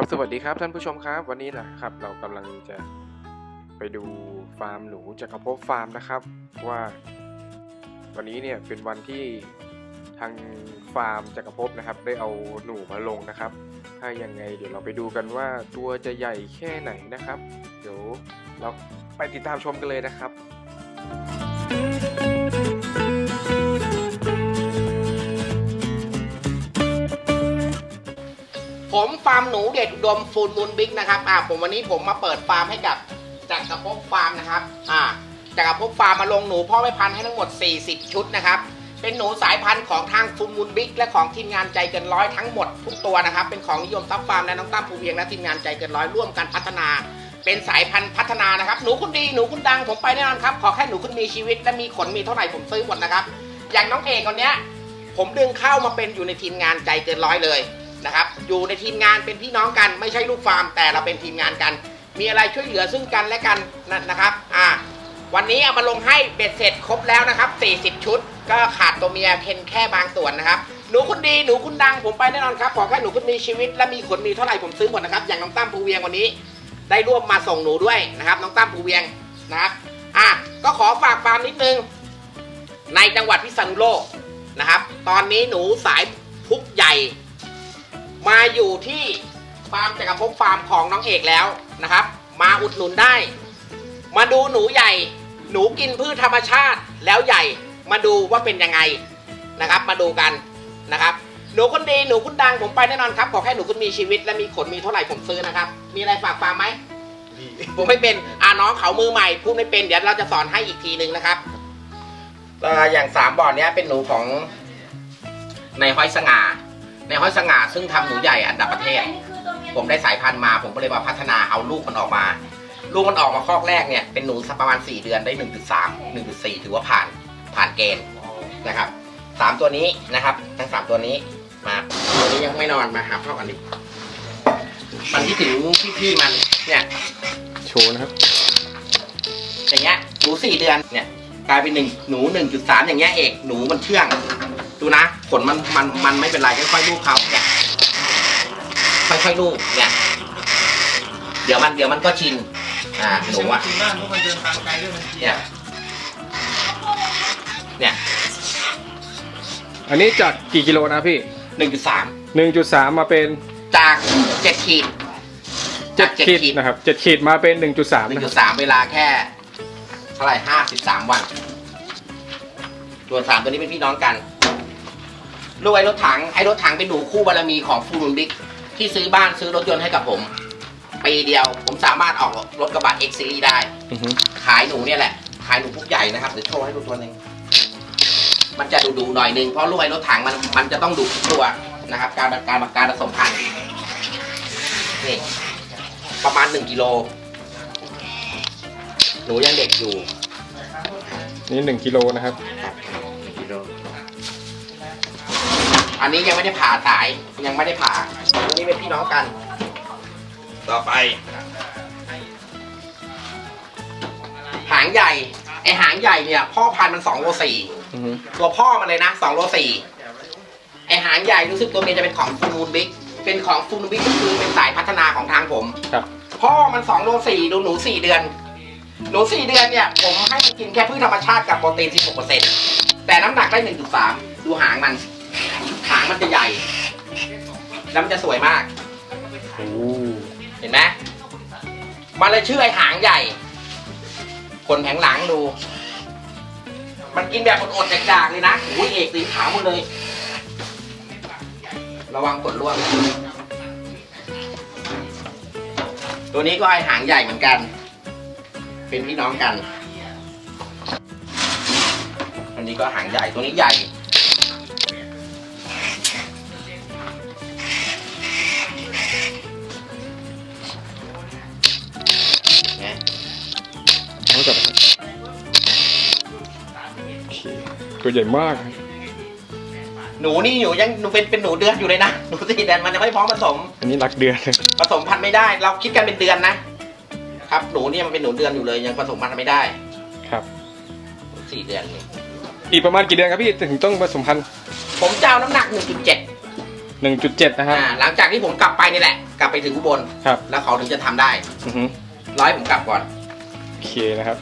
ครับสวัสดีครับท่านผู้ชมครับ วันนี้นะครับเรากำลังจะไปดูฟาร์มหนูจักรภพฟาร์มนะครับ ว่าวันนี้เนี่ยเป็นวันที่ทางฟาร์มจักรภพนะครับ ได้เอาหนูมาลงนะครับ ถ้ายังไงเดี๋ยวเราไปดูกันว่าตัวจะใหญ่แค่ไหนนะครับ เดี๋ยวเราไปติดตามชมกันเลยนะครับ ผมฟาร์มหนูเด็ดอุดมฟูลมูลบิ๊กนะครับอ่าผมวันนี้ผมมาเปิดฟาร์มให้กับจักรภพฟาร์มนะครับอ่าจักรภพฟาร์มมาลงหนูพ่อแม่พันธุ์ให้ทั้งหมด 40 ชุดนะครับเป็นหนูสายพันธุ์ของทางฟูลมูลบิ๊กและของทีมงานใจเกินร้อยทั้งหมดทุกตัวนะครับ เป็นของนิยมซับฟาร์มและน้องตั้มภูเวียงและทีมงานใจเกินร้อยร่วมกันพัฒนา เป็นสายพันธุ์พัฒนานะครับหนูคุณดีหนูคุณดังผมไปแน่นอนครับขอแค่หนูคุณมีชีวิตและมีขนมีเท่าไหร่ผมซื้อหมดนะครับอย่างน้องเอกคนเนี้ยผมดึงเข้ามาเป็นอยู่ในทีมงานใจเกินร้อยเลย นะครับ อยู่ในทีมงานเป็นพี่น้องกันไม่ใช่ลูกฟาร์ม แต่เราเป็นทีมงานกัน มีอะไรช่วยเหลือซึ่งกันและกันนะนะครับ อ่า วันนี้เอามาลงให้เบ็ดเสร็จครบแล้วนะครับ 40 ชุด ก็ขาดตัวเมียเพียงแค่บางส่วนนะครับหนูคุณดีหนูคุณดังผมไปแน่นอนครับขอแค่หนูคุณมีชีวิตและมีขนมีเท่าไหร่ผมซื้อหมดนะครับ อย่างน้องตั้มภูเวียงวันนี้ ได้ร่วมมาส่งหนูด้วยนะครับ น้องตั้มภูเวียงนะครับอะก็ขอฝากฟาร์มนิดนึง ในจังหวัดพิษณุโลกนะครับ ตอนนี้หนูสายพุกใหญ่ มาอยู่ที่ฟาร์มจักรภพฟาร์มของน้องเอกแล้วนะครับ มาอุดหนุนได้ มาดูหนูใหญ่ หนูกินพืชธรรมชาติแล้วใหญ่มาดูว่าเป็นยังไงนะครับ มาดูกันนะครับ หนูคนดีหนูคุณดังผมไปแน่นอนครับขอแค่หนูคุณมีชีวิตและมีขนมีเท่าไหร่ผมซื้อนะครับ มีอะไรฝากฟาร์มไหมผมไม่เป็นอ่าน้องเขามือใหม่พูดไม่เป็นเดี๋ยวเราจะสอนให้อีกทีหนึ่งนะครับเอ่ออย่างสามบ่อเนี้ยเป็นหนูของในห้อยสง่า ในห้อยสง่าซึ่งทำหนูใหญ่อันดับประเทศ ผมได้สายพันธุ์มา ผมก็เลยมาพัฒนาเอาลูกมันออกมา ลูกมันออกมาคอกแรกเนี่ยเป็นหนูสักประมาณ 4 เดือนได้ 1.3 1.4 ถือว่าผ่านผ่านเกณฑ์นะครับสามตัวนี้นะครับ ทั้งสามตัวนี้มาตัวนี้ยังไม่นอนมาหาพ่อกันดิมันที่ถึงพี่ๆมันเนี่ยโชว์นะครับ อย่างเงี้ยหนูสี่เดือนเนี่ยกลายเป็นหนึ่งหนูหนึ่งจุดสามอย่างเงี้ยเอกหนูมันเชื่อง ดูนะขนมันมันมันไม่เป็นไรค่อยๆลูบเขาเนี่ยค่อยๆลูบเนี่ยเดี๋ยวมันเดี๋ยวมันก็ชินอ่าหนูอะจริงมากเพราะมันเดินทางไกลด้วยมันเนี่ยเนี่ยอันนี้จากกี่กิโลนะพี่หนึ่งจุดสาม1.3มาเป็นจากเจ็ดขีดจาก7ขีดนะครับ7ขีดมาเป็น1.3หนึ่งนะคจุรัดบสามเวลาแค่เท่าไหร่ห้าสิบสามวันส่วนสามตัวนี้เป็นพี่น้องกัน ลูกไอ้รถถังไอ้รถถังเป็นหนูคู่บารมีของฟูรุนบิ๊กที่ซื้อบ้านซื้อรถยนต์ให้กับผมปีเดียวผมสามารถออกรถกระบะเอ็กซ์ซีรีได้ อือฮึขายหนูเนี่ยแหละ ขายหนูพุกใหญ่นะครับเดี๋ยวโชว์ให้ดูตัวหนึ่งมันจะดูดูๆหน่อยหนึงเพราะลูกไอ้รถถังมันมันจะต้องดูทุกตัวนะครับ การการการผสมพันธุ์นี่ประมาณหนึ่งกิโลหนูยังเด็กอยู่ นี่1กิโลนะครับ อันนี้ยังไม่ได้ผ่าสายยังไม่ได้ผ่าตัวนี้เป็นพี่น้องกัน ต่อไป หางใหญ่ไอหางใหญ่เนี่ย พ่อพันธุ์มันสองโลสี่อือฮึตัวพ่อมันเลยนะสองโลสี่ไอหางใหญ่รู้สึกตัวเมียจะเป็นของฟูนูนบิ๊กเป็นของฟูนูนบิ๊กก็คือเป็นสายพัฒนาของทางผม ครับ พ่อมันสองโลสี่ดูหนูสี่เดือน หนูสี่เดือนเนี่ย ผมให้มันกินแค่พืชธรรมชาติกับโปรตีน 16%แต่น้ำหนักได้ 1.3 ดูหางมัน หางมันจะใหญ่ แล้วมันจะสวยมาก โอ้เห็นไหมมันเลยชื่อไอหางใหญ่ขนแผงหลังดู มันกินแบบอดๆจากๆเลยนะโอ้ยเอกสีขาวหมดเลย ระวังขนร่วงตัวนี้ก็ไอหางใหญ่เหมือนกัน เป็นพี่น้องกัน อันนี้ก็หางใหญ่ ตัวนี้ใหญ่ เอาจับนะครับโอเคตัวใหญ่มาก หนูนี่อยู่ยังหนูเป็นเป็นหนูเดือนอยู่เลยนะหนูสี่เดือนมันยังไม่พร้อมผสมอันนี้รักเดือนเลยผสมพันธุ์ไม่ได้ เราคิดกันเป็นเดือนนะครับหนูเนี่ยมันเป็นหนูเดือนอยู่เลยยังผสมพันธุ์ไม่ได้ครับหนูสี่เดือนนี่อีกประมาณกี่เดือนครับพี่ถึงต้องผสมพันธุ์ผมจะเอาน้ำหนัก 1.7 1.7นะครับ อ่าหลังจากที่ผมกลับไปนี่แหละ กลับไปถึงอุบลครับ แล้วเขาถึงจะทำได้ อือฮึร้อยผมกลับก่อนโอเคนะครับ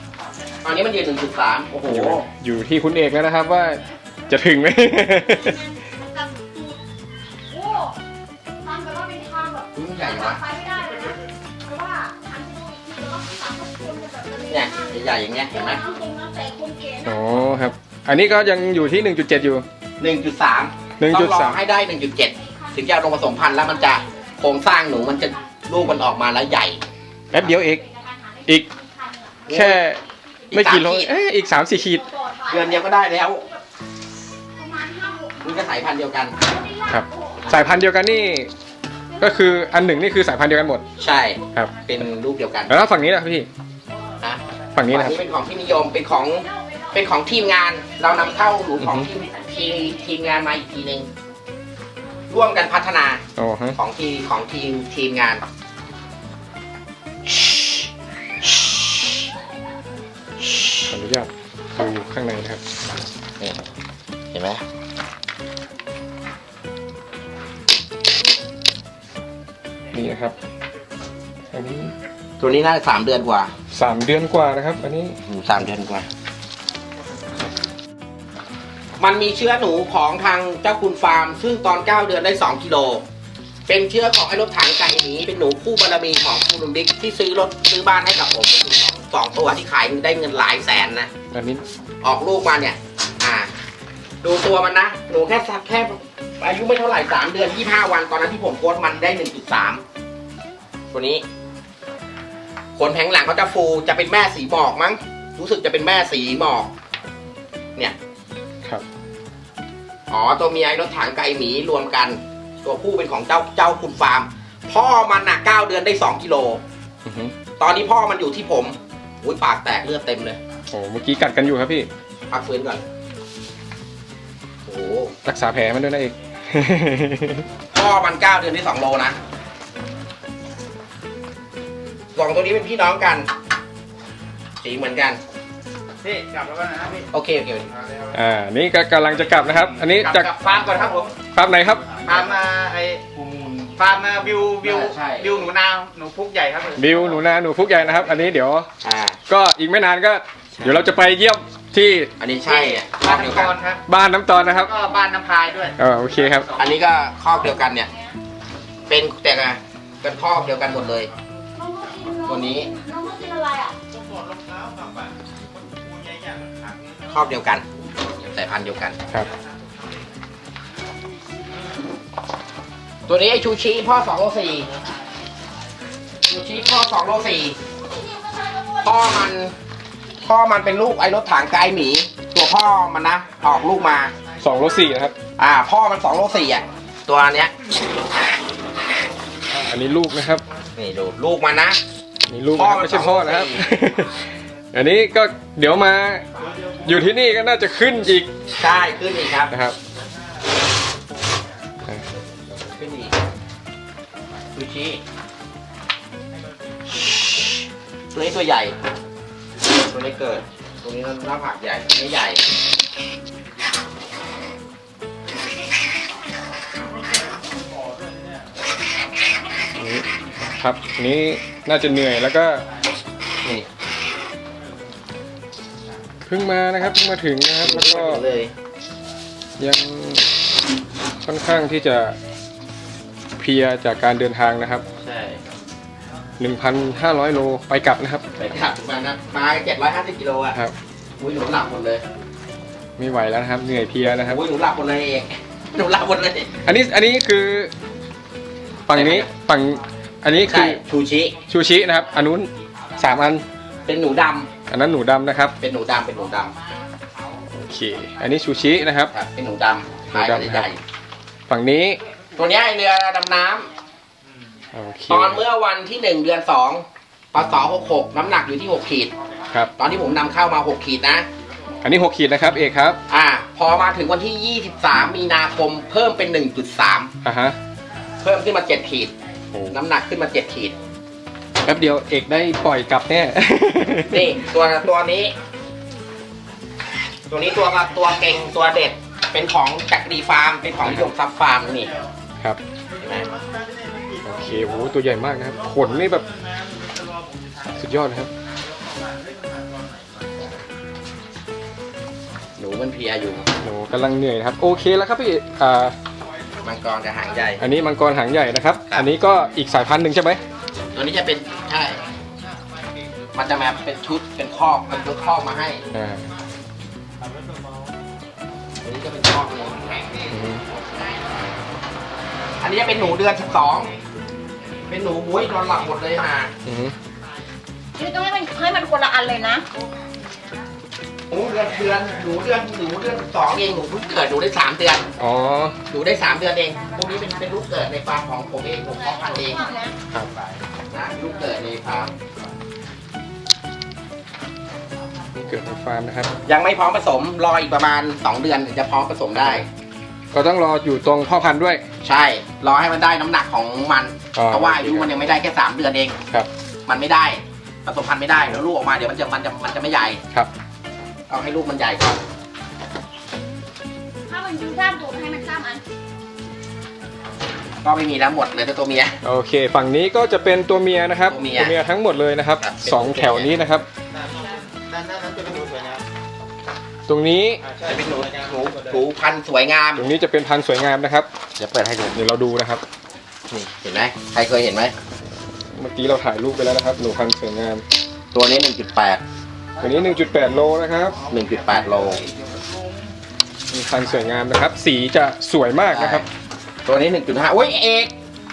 ตอนนี้มันยืนหนึ่งจุดสามโอ้โห อยู่อยู่ที่คุณเอกแล้วนะครับว่าจะถึงไหมกับตูดโอ้ทำแบบว่าเป็นทางแบบอุ๊ยมันใหญ่วะ ไปไม่ได้เลยนะเพราะว่าหันไปดูอีกทีแล้วก็สามคนจะแบบระเนเนี่ยมากใหญ่ๆอย่างเงี้ยเห็นไหมน้ำตรงน้ำแตกคนเก๋นะ อ๋อครับ อันนี้ก็ยังอยู่ที่ 1.7 อยู่ หนึ่งจุดสามหนึ่งต้จุอดงรสาอมให้ได้หนึ่งจุดเจ็ดถึงจะเอาลงผสมพันธุ์แล้วมันจะโครงสร้างหนูมันจะลูกมันออกมาแล้วใหญ่ แป๊บเดียวเอก อีก แค่ไม่กี่โลอีกสามขีดเอ้ยอีกสามสี่ขีด เดือนเดียวก็ได้แล้วประมาณห้าหกมันก็สายพันธุ์เดียวกัน ครับ สายพันธุ์เดียวกันนี่ ก็คืออันหนึ่งนี่คือสายพันธุ์เดียวกันหมด ใช่ ครับ เป็นลูกเดียวกัน แล้วฝั่งนี้ล่ะพี่นะฝั่งนี้อันะครับนี้เป็นของที่นิยม เป็นของ เป็นของทีมงาน เรานำเข้าหนูของอือฮึทีมทีมทีมงานมาอีกทีหนึ่งร่วมกันพัฒนาอ๋อฮะของทีมของทีมทีมงาน นุญาตดูข้างในนะครับนี่เห็นไหมนี่นะครับ อันนี้ตัวนี้น่าจะสามเดือนกว่าสามเดือนกว่านะครับ อันนี้หนูสามเดือนกว่า มันมีเชื้อหนูของทางเจ้าคุณฟาร์ม ซึ่งตอน 9 เดือนได้ 2กิโล เป็นเชื้อของไอ้รถถังไก่หนีเป็นหนูคู่บารมีของคุณลุงบิ๊กที่ซื้อรถซื้อบ้านให้กับผมเป็นสองสองตัวที่ขายได้เงินหลายแสนนะ อันนี้ ออกลูกมาเนี่ย อ่า ดูตัวมันนะ หนูแค่สักแค่อายุไม่เท่าไหร่สามเดือนยี่ห้าวันตอนนั้นที่ผมโพสต์มันได้หนึ่งจุดสามตัวนี้ ขนแผงหลังเขาจะฟูจะเป็นแม่สีหมอกมั้ง รู้สึกจะเป็นแม่สีหมอก เนี่ย ครับ อ๋อ ตัวเมียไอ้รถถังไก่หมีรวมกัน ตัวผู้เป็นของเจ้าเจ้าคุณฟาร์ม พ่อมันน่ะเก้าเดือนได้สองกิโล อือฮึตอนนี้พ่อมันอยู่ที่ผมอุ้ยปากแตกเลือดเต็มเลยโอ้เมื่อกี้กัดกันอยู่ครับพี่ พักฟื้นก่อนโอ้โหรักษาแผลมันด้วยนะเอก พ่อมันเก้าเดือนได้สองโลนะสองตัวนี้เป็นพี่น้องกัน สีเหมือนกัน พี่กลับแล้วกันนะพี่โอเคโอเคอ่า นี่ก็กำลังจะกลับนะครับ อันนี้กลับจากกลับฟาร์มก่อนครับผมภาพไหนครับ ฟาร์มมาไอฟาร์มมาวิววิวใช่ วิวหนูนาหนูพุกใหญ่ครับผมบิวหนูนาหนูพุกใหญ่นะครับ อันนี้เดี๋ยว อ่า ก็อีกไม่นานก็ เดี๋ยวเราจะไปเยี่ยมที่อันนี้ใช่อะคอบ้ากนเดียวน้ำกกันรครับ บ้านน้ำตอนนะครับก็บ้านน้ำพายด้วยเออโอเคครับ อันนี้ก็คอกเดียวกันเนี่ย เป็นแต่ไงเป็นคอกเดียวกันหมดเลย ตัวนี้ น้องเขากินอะไรอะ คอกเดียวกัน สายพันธุ์เดียวกัน ครับ ตัวนี้ไอชูชิพ่อสองโลสี่ชูชิพ่อสองโลสี่พ่อมัน พ่อมันเป็นลูกไอรถถังไกลหมี ตัวพ่อมันนะ ออกลูกมาสองโลสี่นะครับ อ่า พ่อมันสองโลสี่อะ ตัวเนี้ย อันนี้ลูกนะครับ นี่ดูลูกมันนะ นี่ลูกพ่อนะครับมันไม่ใช่พ่อนะครับ สองโลสี่ อันนี้ก็เดี๋ยวมาอยู่ที่นี่ก็น่าจะขึ้นอีกใช่ขึ้นอีกครับ นะครับ ชูชิตัวนี้ตัวใหญ่ ตัวนี้เกิดตัวนี้หน้าผากใหญ่ตัวนี้ใหญ่ นี่ครับอันนี้น่าจะเหนื่อยแล้วก็นี่เพิ่งมานะครับเพิ่งมาถึงนะครับแล้วก็เลย ยังค่อนข้างที่จะ เพลียจากการเดินทางนะครับ ใช่1,500 โลไปกลับนะครับไปขับมานะมาเจ็ดร้อยห้าสิบกิโลอะครับ อุ้ยหนูหลับหมดเลยไม่ไหวแล้วนะครับ เหนื่อยเพลียนะครับ อุ้ยหนูหลับหมดเลยเองหนูหลับหมดเลย อันนี้อันนี้คือฝั่งนี้ฝั่งอันนี้คืใช่อชูชิ ชูชินะครับอันนู้นสามอัน เป็นหนูดอันนั้นหนูดำนะครับำเป็นหนูดำเป็นหนูดโอเค อันนี้ชูชินะครับำครับ เป็นหนูดำหนูลายดำใหญ่ฝั่งนี้ๆ ตัวเนี้ยไอเรือดำน้ำโอเคตอนเมื่อวันที่หนึ่งเดือนสองปศหกหกน้ำหนักอยู่ที่หกขีด ครับ ตอนที่ผมนำเข้ามาหกขีดนะ อันนี้6ขีดนะครับเอกครับอ่า พอมาถึงวันที่ 23 มีนาคมเพิ่มเป็น 1.3 อะฮะเพิ่มขึ้นมา 7 ขีด โอ้น้ำหนักขึ้นมา 7 ขีด แป๊บเดียวเอกได้ปล่อยกลับแน่ นี่ตัวตัวนี้ ตัวนี้ตัวตัวเก่งตัวเด็ด เป็นของจักรีฟาร์ม เป็นของนิยมซับฟาร์มนี่ คครับเห็นไหมโอเคโหตัวใหญ่มากนะครับขนนี่แบบสุดยอดนะครับ หนูมันเพลียอยู่โหกำลังเหนื่อยนะครับ โอเคแล้วครับพี่อ่ามังกรจะหางใหญ่ อันนี้มังกรหางใหญ่นะครับครับ อันนี้ก็อีกสายพันธุ์หนึ่งใช่ไหมตัวนี้จะเป็นใช่ มันจะมาเป็นชุดเป็นคอกเป็นชุดคอกมาให้อ่า อันนี้จะเป็นหนูเดือนสิบสอง เป็นหนูบุ้ยนอนหลับหมดเลยฮะอืมนี่ต้องให้มันให้มันคนละอันเลยนะ หนูเดือนเดือนหนูเดือนหนูเดือนสิบสองเองหนูเพิ่งเกิดหนูได้สามเดือน อ๋อ หนูได้สามเดือนเองพวกนี้เป็นเป็นลูกเกิดในฟาร์มของผมเองผมเพาะพันธุ์เองครับ นะลูกเกิดในฟาร์มนี่เกิดในฟาร์มนะครับ ยังไม่พร้อมผสมรออีกประมาณ2เดือนถึงจะพร้อมผสมได้ ก็ต้องรออยู่ตรงพ่อพันธุ์ด้วย ใช่ รอให้มันได้น้ำหนักของมันอ๋อเพราะว่าอายุมันยังไม่ได้แค่3เดือนเองครับ มันไม่ได้ผสมพันธุ์ไม่ได้แล้วลูกออกมาเดี๋ยวมันจะมันจะมันจะไม่ใหญ่ครับ เอาให้ลูกมันใหญ่ก่อนถ้ามันยืดด้ามตัวให้มันข้ามอันก็ไม่มีแล้วหมดเลยแต่ตัวเมีย โอเค ฝั่งนี้ก็จะเป็นตัวเมียนะครับตัวเมียทั้งหมดเลยนะครับครับเป็นสองแถวนี้นะครับ ด้านหน้านั้นจะเป็นหนูสวยงาม ตรงนี้อ่าใช่จะเป็นหนูสวยงามหนูหนูพันธุ์สวยงาม ตรงนี้จะเป็นพันธุ์สวยงามนะครับ เดี๋ยวเปิดให้ดู เดี๋ยวเราดูนะครับ นี่เห็นไหมใครเคยเห็นไหม เมื่อกี้เราถ่ายรูปไปแล้วนะครับ หนูพันธุ์สวยงาม ตัวนี้ 1.8 ตัวนี้ 1.8 โลนะครับ1.8 โล มีพันธุ์สวยงามนะครับ สีจะสวยมากนะครับ ตัวนี้ 1.5อุ้ยเอก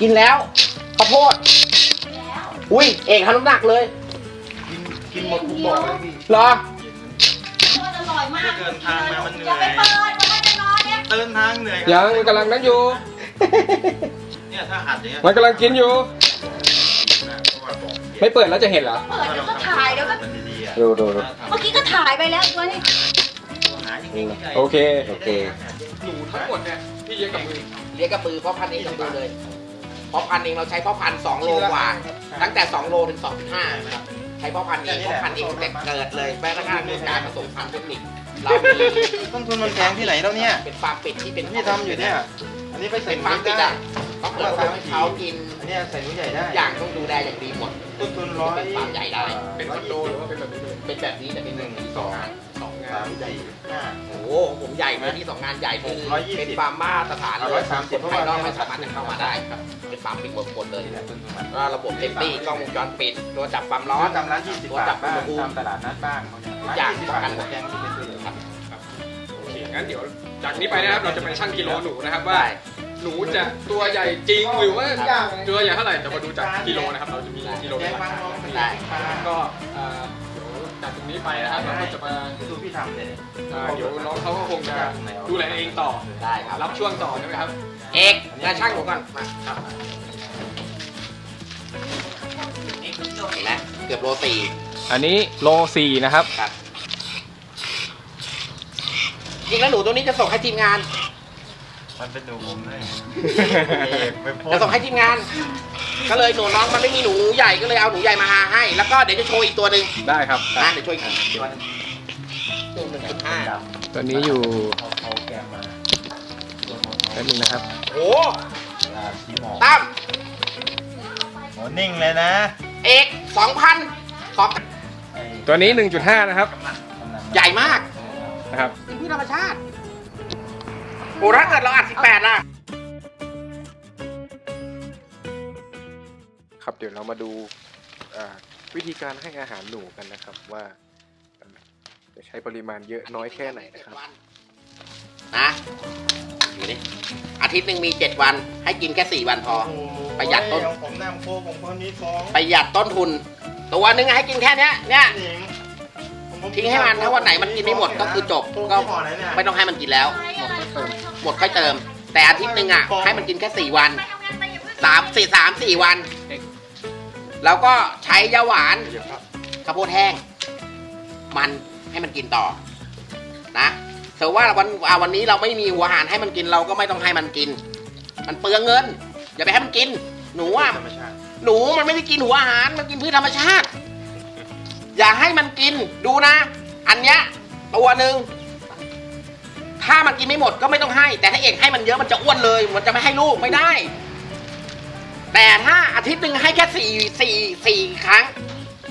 กินแล้วข้าวโพดแล้วอุ้ยเอกทำน้ำหนักเลย กินกินหมดทุกบ่อเลยพี่ เหรอ ดินทางมามันเหนื่อยอย่าไปเปิดมันจะนอนเนี่ยเดินทางเหนื่อยยังมันกำลังนั้นอยู่ เนี่ยถ้าอัดอย่างเงี้ยมันกำลังกินอยู่เพราะว่าบอกไม่เปิดแล้วจะเห็นเหรอ เปิดเดี๋ยวก็ถ่ายเดี๋ยวก็มันดีๆอะดูดูดูเมื่อกี้ก็ถ่ายไปแล้วตัวนี้หาจริงๆใหญ่โอเค โอเค หนูทั้งหมดเนี่ยที่เลี้ยงกับมือเลี้ยงกระปือเพราะพันธุ์เองกับมือเลยเพราะพันธุ์เองเราใช้เพราะพันธุ์สองโลกว่า ตั้งแต่2โลถึง2.5ใช้เพราะพันธุ์เองเพราะพันธุ์เองตั้งแต่เกิดเลยแม้กระทั่งเรื่องการผสมพันธุ์เทคนิค เรามีต้นทุนมันแพงที่ไหนแล้วเนี่ยเป็นฟาร์มเป็ดที่เป็นที่ทำอยู่เนี่ย อันนี้ไปใส่เป็นหฟาร์มมูเป็ดได้อะต้องเปิดฟาร์มให้เขากินอันเนี้ยใส่หนูใหญ่ได้ทุกอย่างต้องดูแลอย่างดีหมด ต้นทุนร้อยเป็นฟาร์มใหญ่ได้ เป็นคอนโดหรือว่าเป็นแบบนี้เลยเป็นแบบนี้แต่เป็นหนึ่งสองสองงาสานมสี่ห้า โอ้โหผมใหญ่เลยที่สองงานใหญ่คือร้อยยี่สิบเป็นฟาร์มมาตรฐานเลยร้อยสามสิบ คนภายนอกไม่สามารถจะเข้ามาได้ครับ เป็นฟาร์มปิดหมดคนเลยต้นทุนมันแล้วระบบเซฟตี้กล้องวงจรปิดตัวจับความร้อนตามร้านยี่สิบบาทบ้างตามตลาดนัดบ้างร้านยี่สิบบาทหมด แกงที่เป็น งั้นเดี๋ยวจากนี้ไปนะครับเราจะไปชั่งกิโลหนูนะครับว่าได้หนูจะตัวใหญ่จริงหรือว่าตัวใหญ่เท่าไหร่เดี๋ยวมาดูจากกิโลนะครับ เราจะมีกิโลแกเป็นงหลับากงฐานน้องได้ก็เอ่อเดี๋ยวจากตรงนี้ไปนะครับเราก็จะมาดูพี่ทำเลยอ่าเดี๋ยวน้องเขาก็คงจะดูแลเองต่อได้ครับรับช่วงต่อใช่ไหมครับเอกงานช่างผมก่อนมาครับเห็นไหมเกือบโลสี่อันนี้โลสี่นะครับ ครับจ ริงแล้วหนูตัวนี้จะส่งให้ทีมงาน มันเป็นหนูผมเลยจะส่งให้ทีมงาน ก็เลยหนูน้องมันไม่มีหนูใหญ่ก็เลยเอาหนูใหญ่มาให้ แล้วก็เดี๋ยวจะโชว์อีกตัวหนึ่งได้ครับ นะเดี๋ยวช่วยอีกตัวหนึงหนึ่งจุดห้าตัวนี้อยู่เขาแกมาแป๊บนึงนะครับ โอ้ชี้หมอตั้มโหนิ่งเลยนะเอกสองพันสองตัวนี้ 1.5 นะครับใหญ่มาก นะครับเป็นพืชธรรมชาติโอ้ถ้าเกิดเราอัดสิบแปดล่ะ ครับเดี๋ยวเรามาดูอ่าวิธีการให้อาหารหนูกันนะครับว่าเอ่อจะใช้ปริมาณเยอะน้อยแค่ไหนนะครับ นะอยู่นี่อาทิตย์หนึ่งมีเจ็ดวัน ให้กินแค่สี่วันพอ ประหยัดต้นของผมน้ำโคกของผมนี้ฟองประหยัดต้นทุน ตัวหนึงให้กินแค่เนี้ยเนี่ยหนิงผม ทิ้งให้มันถ้าวันไหนมันกินไม่หมดก็คือจบก็ไม่ต้องให้มันกินแล้ว หมดค่อยเติม แต่อาทิตย์หนึ่งอะให้มันกินแค่สี่วันสามสี่สามสี่วัน แล้วก็ใช้ยาหวานข้าวโพดแห้ง มันให้มันกินต่อ นะเถอว่าวันวันนี้เราไม่มีหัวอาหารให้มันกินเราก็ไม่ต้องให้มันกิน มันเปลืองเงิน อย่าไปให้มันกิน หนูอะธรรมชาหนูมันไม่ได้กินหัวอาหารมันกินพืชธรรมชาติ อย่าให้มันกินดูนะ อันเนี้ยตัวหนึ่งถ้ามันกินไม่หมดก็ไม่ต้องให้ แต่ถ้าเอกให้มันเยอะมันจะอ้วนเลย มันจะไม่ให้ลูกไม่ได้ แต่ถ้าอาทิตย์หนึ่งให้แค่สี่สี่สี่ครั้ง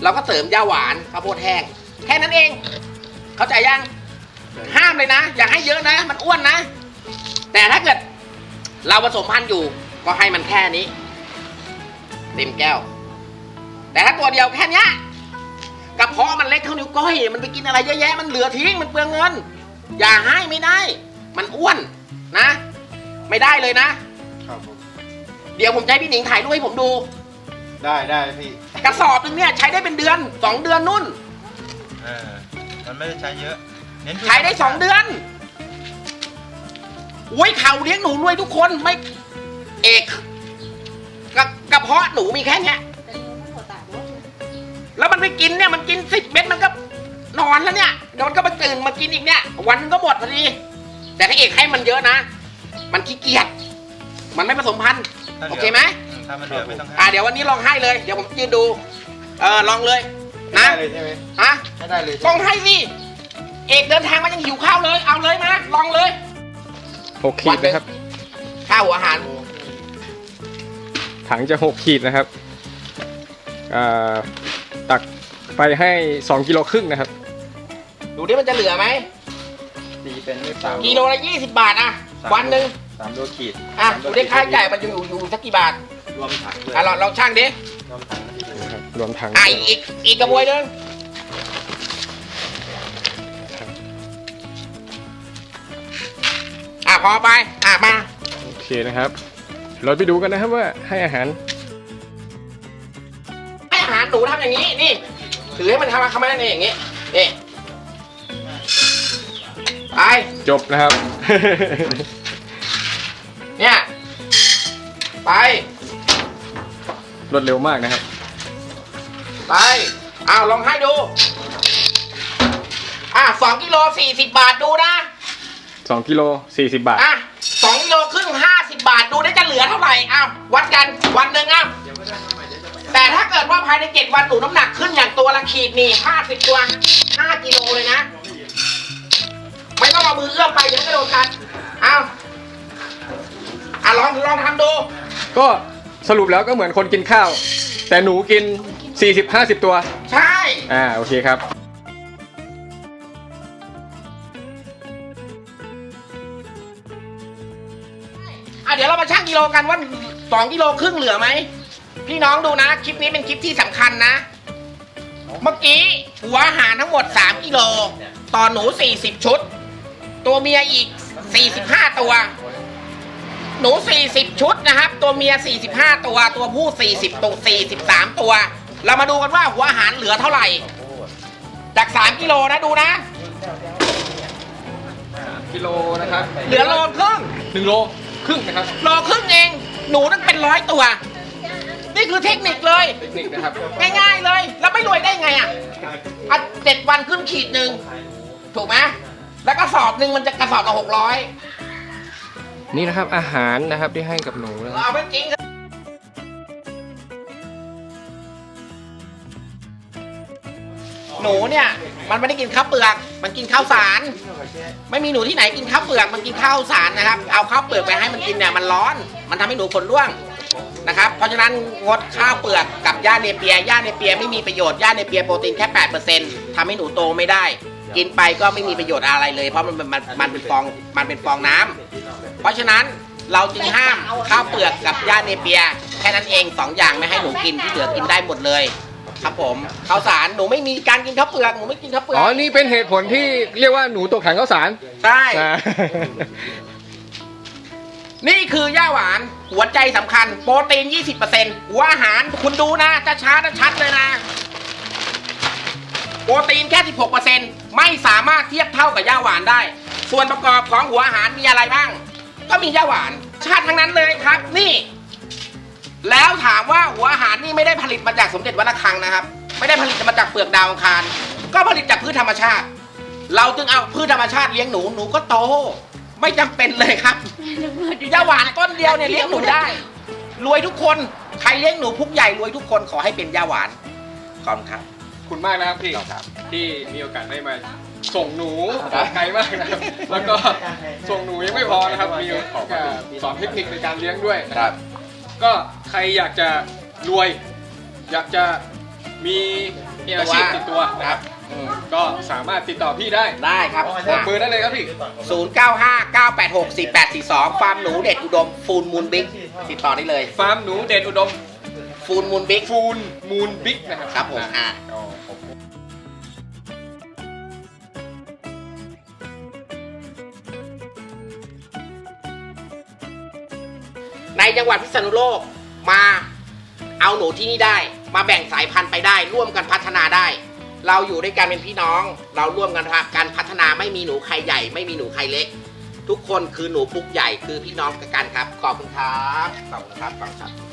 เราก็เสริมยาหวานข้าวโพดแห้งแค่นั้นเอง เข้าใจยังห้ามเลยนะ อย่าให้เยอะนะ มันอ้วนนะ แต่ถ้าเกิด เราผสมพันธุ์อยู่ก็ให้มันแค่นี้เต็มแก้ว แต่ถ้าตัวเดียวแค่เนี้ย กระเพาะมันเล็กเท่านิ้วก้อย มันไปกินอะไรเยอะแยะมันเหลือทิ้งมันเปลืองเงิน อย่าให้ไม่ได้ มันอ้วนนะ ไม่ได้เลยนะ ครับผมเดี๋ยวผมจะให้พี่หนิงถ่ายรูปให้ผมดู ได้ได้พี่กระสอบหนึงเนี่ยใช้ได้เป็นเดือนสองเดือนนุ่น เออมันไม่ได้ใช้เยอะ เน้นใช้ได้สองเดือนอุ้ยเขาเลี้ยงหนูรวยทุกคนไม่ เอกกระกระเพาะหนูมีแค่เนี้ย แล้วมันไปกินเนี่ยมันกินสิบเม็ดมันก็นอนแล้วเนี่ยเดี๋ยวมันก็มาตื่นมากินอีกเนี่ย วันนึงก็หมดพอดี แต่ถ้าเอกให้มันเยอะนะ มันขี้เกียจมันไม่ผสมพันธุ์ถ้าโอลืเคไหมอืถ้ามันเหลือไม่ต้องให้อ่าเดี๋ยววันนี้ลองให้เลยเดี๋ยวผมยืนดู เออลองเลยนะได้เลยใช่ไหมฮะ ให้ได้เลยต้องให้สิ เอกเดินทางมายังหิวข้าวเลย เอาเลยมา ลองเลยหกขีดนะครับ ข้าวหัวอาหาร ถังจะหกขีดนะครับอ่า ตักไปให้สองกิโลครึ่งนะครับ ดูดิมันจะเหลือไหมตีเป็นสามกิโลละยี่สิบบาทอะวันหนึ่งสามโลขีดอะสามโลดูดิค่าใช้จ่ายมันจะอยู่อยู่สักกี่บาทรวมถังเลยอะเราเราช่างดิรวมถังมันจะอยู่นะครับรวมถังอะอีกอีกอีกกระบวยหนึงอะพอไปอะมา โอเคนะครับ เราไปดูกันนะครับว่าให้อาหารให้อาหารหนูทำอย่างนี้นี่ ถือให้มันทำคำนั้นเองอย่างนี้นี่ไปจบนะครับ เนี่ยไปรวดเร็วมากนะครับ ไปอ้าวลองให้ดู อะสองกิโลสี่สิบบาทดูนะ2กิโล40 บาท อะสองกิโลครึ่งห้าสิบบาทดูได้จะเหลือเท่าไหร่อ้าววัดกันวันหนึ่งอ้าว แต่ถ้าเกิดว่าภายในเจ็ดวันหนูน้ำหนักขึ้นอย่างตัวละขีดนี่ห้าสิบตัวห้ากิโลเลยนะ ไม่ต้องเอามือเอื้อมไปเดี๋ยวกระโดดกัดอ้าวอะลองลองทำดู ก็สรุปแล้วก็เหมือนคนกินข้าว แต่หนูกิน 40-50 ตัว ใช่ อ่า โอเคครับอะเดี๋ยวเรามาชั่งกิโลกันว่าสองกิโลครึ่งเหลือไหม พี่น้องดูนะ คลิปนี้เป็นคลิปที่สำคัญนะ เมื่อกี้หัวอาหารทั้งหมด 3 กิโล ต่อหนู 40 ชุด ตัวเมียอีก 45 ตัว หนู 40 ชุดนะครับ ตัวเมีย 45 ตัว ตัวผู้ 40 ตัว 43 ตัว เรามาดูกันว่าหัวอาหารเหลือเท่าไหร่ จาก 3 กิโลนะดูนะ กิโลนะครับเหลือโลครึ่ง1โลครึ่งนะครับ โลครึ่งเอง หนูนั่นเป็นร้อยตัว นี่คือเทคนิคเลย เทคนิคนะครับง่ายๆเลย แล้วไม่รวยได้ไงอะอะเจ็ดวันขึ้นขีดหนึ่งถูกไหมแล้วกระสอบหนึ่งมันจะกระสอบละหกร้อยนี่นะครับอาหารนะครับที่ให้กับหนูนะครับเอาไม่จริงหนูเนี่ย มันไม่ได้กินข้าวเปลือก มันกินข้าวสาร ไม่มีหนูที่ไหนกินข้าวเปลือก มันกินข้าวสารนะครับ เอาข้าวเปลือกไปให้มันกินเนี่ยมันร้อน มันทำให้หนูขนร่วง นะครับ เพราะฉะนั้นงดข้าวเปลือกกับหญ้าเนเปียหญ้าเนเปียไม่มีประโยชน์หญ้าเนเปียโปรตีนแค่ 8%ทำให้หนูโตไม่ได้ กินไปก็ไม่มีประโยชน์อะไรเลย เพราะมันมันมันเป็นฟองมันเป็นฟองน้ำเพราะฉะนั้นเราจึงห้ามข้าวเปลือกกับหญ้าเนเปีย แค่นั้นเองสองอย่างไม่ให้หนูกินที่เหลือกินได้หมดเลย ครับผมข้าวสารหนูไม่มีการกินข้าวเปลือกหนูไม่กินข้าวเปลือกอ๋อ นี่เป็นเหตุผลที่เรียกว่าหนูตกถังข้าวสาร ใช่ อ่า นี่คือย่าหวานหัวใจสำคัญ โปรตีน 20%หัวอาหารคุณดูนะจะช้าจะชัดเลยนะ โปรตีนแค่ 16%ไม่สามารถเทียบเท่ากับย่าหวานได้ ส่วนประกอบของหัวอาหารมีอะไรบ้าง ก็มีย่าหวาน ชาติทั้งนั้นเลยครับ นี่ แล้วถามว่าหัวอาหารนี่ไม่ได้ผลิตมาจากสมเด็จวัดระฆังนะครับ ไม่ได้ผลิตมาจากเปลือกดาวอังคาร ก็ผลิตจากพืชธรรมชาติ เราจึงเอาพืชธรรมชาติเลี้ยงหนูหนูก็โต ไม่จำเป็นเลยครับย่าหวานต้นเดียวเนี่ยเลี้ยงหนูได้ รวยทุกคนใครเลี้ยงหนูพุกใหญ่รวยทุกคนขอให้เป็นย่าหวานขอบคุณครับ ขอบคุณมากนะครับพี่ครับ ที่มีโอกาสได้มาส่งหนูไกลมากนะครับแล้วก็ส่งหนูยังไม่พอนะครับมีเอ่อสอนเทคนิคในการเลี้ยงด้วยนะคครัรับบก็ใครอยากจะรวย อยากจะมีอาชีพติดตัวนะครับอืมก็สามารถติดต่อพี่ได้ได้ครับ บอกเบอร์ได้เลยครับพี่ 0 9 5 9 8 6 4 8 4 2 ฟาร์มหนูเด็ดอุดมฟูลมูลบิ๊กติดต่อได้เลย ฟาร์มหนูเดชอุดมฟูลมูลบิ๊ก ฟูลมูลบิ๊กนะครับครับผมอ่า อ๋อขอบคุณในจังหวัดพิษณุโลกมาเอาหนูที่นี่ได้ มาแบ่งสายพันธุ์ไปได้ ร่วมกันพัฒนาได้ เราอยู่ด้วยกันเป็นพี่น้อง เราร่วมกันการพัฒนาไม่มีหนูใครใหญ่ ไม่มีหนูใครเล็ก ทุกคนคือหนูปุ๊กใหญ่คือพี่น้องกันครับ ขอบคุณครับ ขอบคุณครับขอบคุณครับ